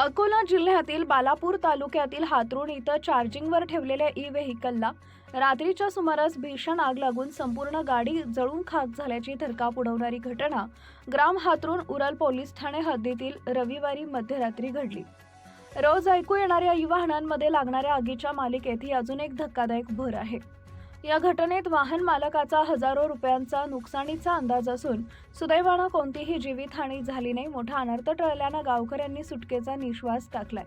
अकोला जिल्ह्यातील बालापूर तालुक्यातील हातरुण इथं चार्जिंगवर ठेवलेल्या ई व्हेकलला रात्रीच्या सुमारास भीषण आग लागून संपूर्ण गाडी जळून खाक झाल्याची थरकाप उडवणारी घटना ग्राम हातरुण उरल पोलीस ठाणे हद्दीतील रविवारी मध्यरात्री घडली. रोज ऐकू येणाऱ्या ई वाहनांमध्ये लागणाऱ्या आगीच्या मालिकेत ही अजून एक धक्कादायक भर आहे. या घटनेत वाहन मालकाचा हजारो रुपयांचा नुकसानीचा अंदाज असून सुदैवानं कोणतीही जीवितहानी झाली नाही मोठा अनर्थ टळल्यानं गावकऱ्यांनी सुटकेचा निश्वास टाकलाय.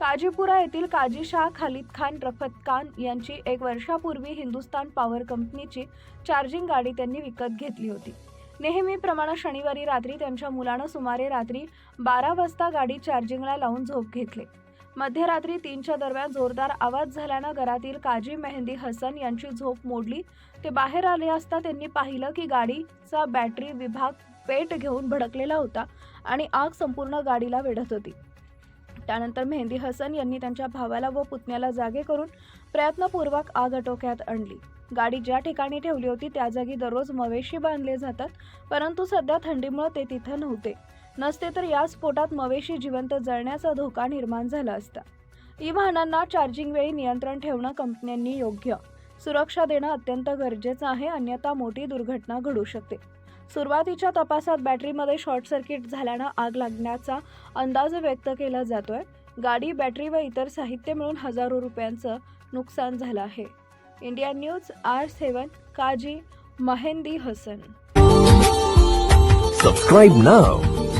काजीपुरा येथील काजीशाह खालिद खान रफत खान यांची एक वर्षापूर्वी हिंदुस्तान पॉवर कंपनीची चार्जिंग गाडी त्यांनी विकत घेतली होती. नेहमीप्रमाणे शनिवारी रात्री त्यांच्या मुलानं सुमारे रात्री बारा वाजता गाडी चार्जिंगला लावून झोप घेतली. मध्यरात्री तीनच्या दरम्यान जोरदार आवाज झाल्यानं घरातील काजी मेहंदी हसन यांची झोप मोडली. ते बाहेर आले असता त्यांनी पाहिलं की गाडीचा बॅटरी विभाग पेट घेऊन भडकलेला होता आणि आग संपूर्ण गाडीला वेढत होती. त्यानंतर मेहंदी हसन यांनी त्यांच्या भावाला व पुतण्याला जागे करून प्रयत्नपूर्वक आग आटोक्यात आणली. गाडी ज्या ठिकाणी ठेवली होती त्या जागी दररोज मवेशी बांधले जातात परंतु सध्या थंडीमुळे ते तिथं नव्हते. नसते तर या स्फोटात मवेशी जिवंत जळण्याचा धोका निर्माण झाला असता. ई वाहनांना चार्जिंग वेळी नियंत्रण ठेवणं कंपन्यांनी योग्य. सुरक्षा देणं अत्यंत गरजेचं आहे अन्यथा मोठी दुर्घटना घडू शकते. सुरुवातीच्या तपासात बॅटरीमध्ये शॉर्ट सर्किट झाल्यानं आग लागण्याचा अंदाज व्यक्त केला जातोय. गाडी बॅटरी व इतर साहित्य मिळून हजारो रुपयांचं नुकसान झालं आहे. India news R seven Qazi Mahendi Hasan. Subscribe now.